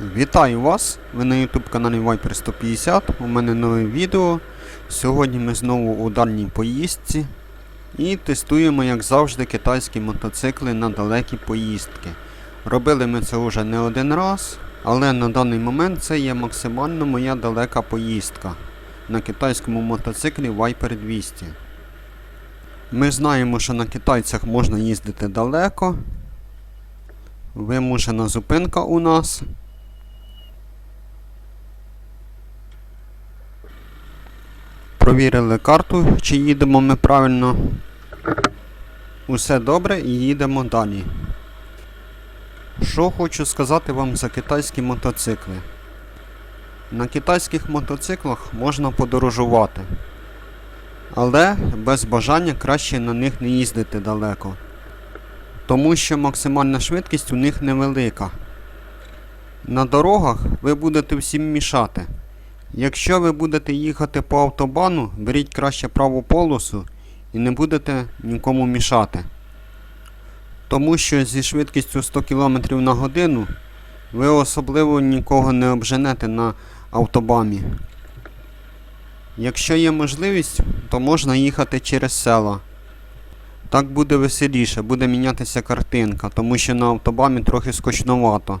Вітаю вас! Ви на YouTube каналі Viper 150. У мене нове відео. Сьогодні ми знову у дальній поїздці і тестуємо, як завжди, китайські мотоцикли на далекі поїздки. Робили ми це вже не один раз, але на даний момент це є максимально моя далека поїздка на китайському мотоциклі Viper 200. Ми знаємо, що на китайцях можна їздити далеко. Вимушена зупинка у нас. Провірили карту, чи їдемо ми правильно. Усе добре і їдемо далі. Що хочу сказати вам за китайські мотоцикли. На китайських мотоциклах можна подорожувати. Але без бажання краще на них не їздити далеко. Тому що максимальна швидкість у них невелика. На дорогах ви будете всім мішати. Якщо ви будете їхати по автобану, беріть краще праву полосу і не будете нікому мішати. Тому що зі швидкістю 100 км на годину ви особливо нікого не обженете на автобамі. Якщо є можливість, то можна їхати через села. Так буде веселіше, буде мінятися картинка, тому що на автобамі трохи скучновато.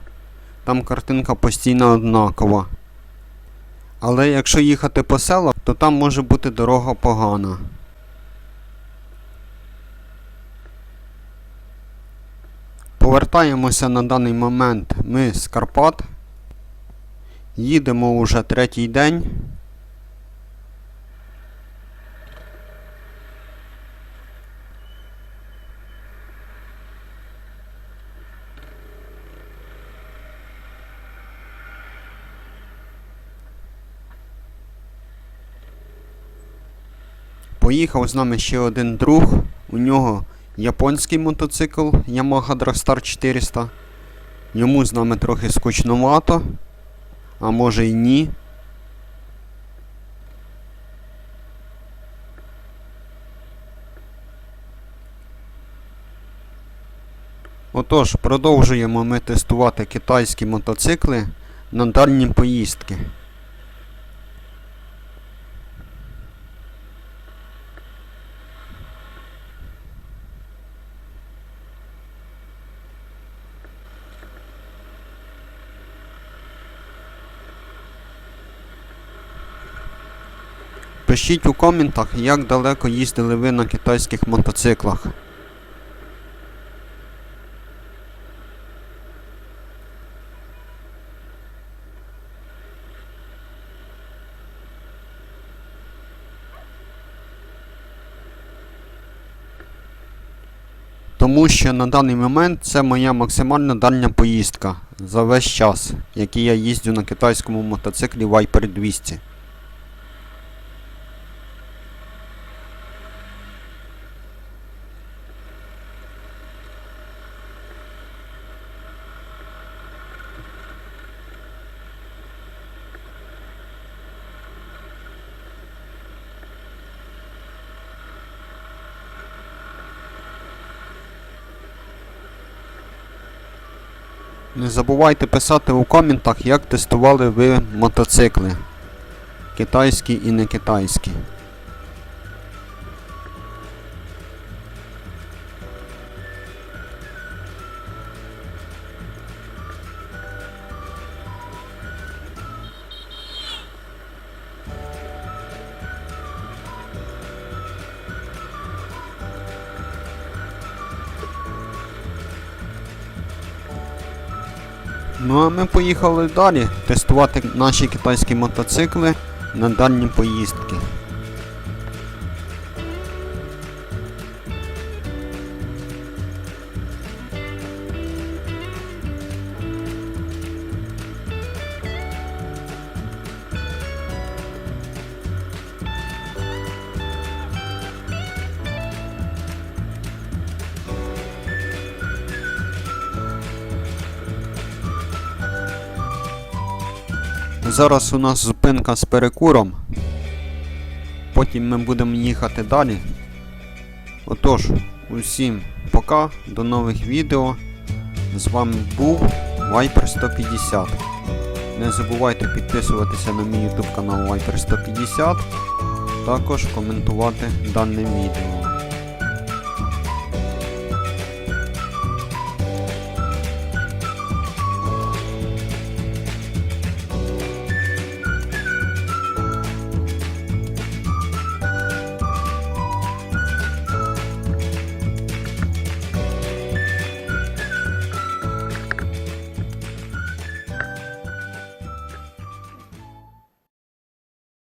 Там картинка постійно однакова. Але якщо їхати по селах, то там може бути дорога погана. Повертаємося на даний момент ми з Карпат. Їдемо уже третій день. Поїхав з нами ще один друг. У нього японський мотоцикл Yamaha Dragstar 400. Йому з нами трохи скучновато, а може й ні. Отож, продовжуємо ми тестувати китайські мотоцикли на дальні поїздки. Пишіть у коментах, як далеко їздили ви на китайських мотоциклах. Тому що на даний момент це моя максимально дальня поїздка за весь час, який я їздю на китайському мотоциклі Viper 200. Не забувайте писати у коментах, як тестували ви мотоцикли. Китайські і не китайські. Ну а ми поїхали далі тестувати наші китайські мотоцикли на дальні поїздки. Зараз у нас зупинка з перекуром. Потім ми будемо їхати далі. Отож, усім пока, до нових відео. З вами був Viper 150. Не забувайте підписуватися на мій YouTube канал Viper 150, також коментувати дане відео.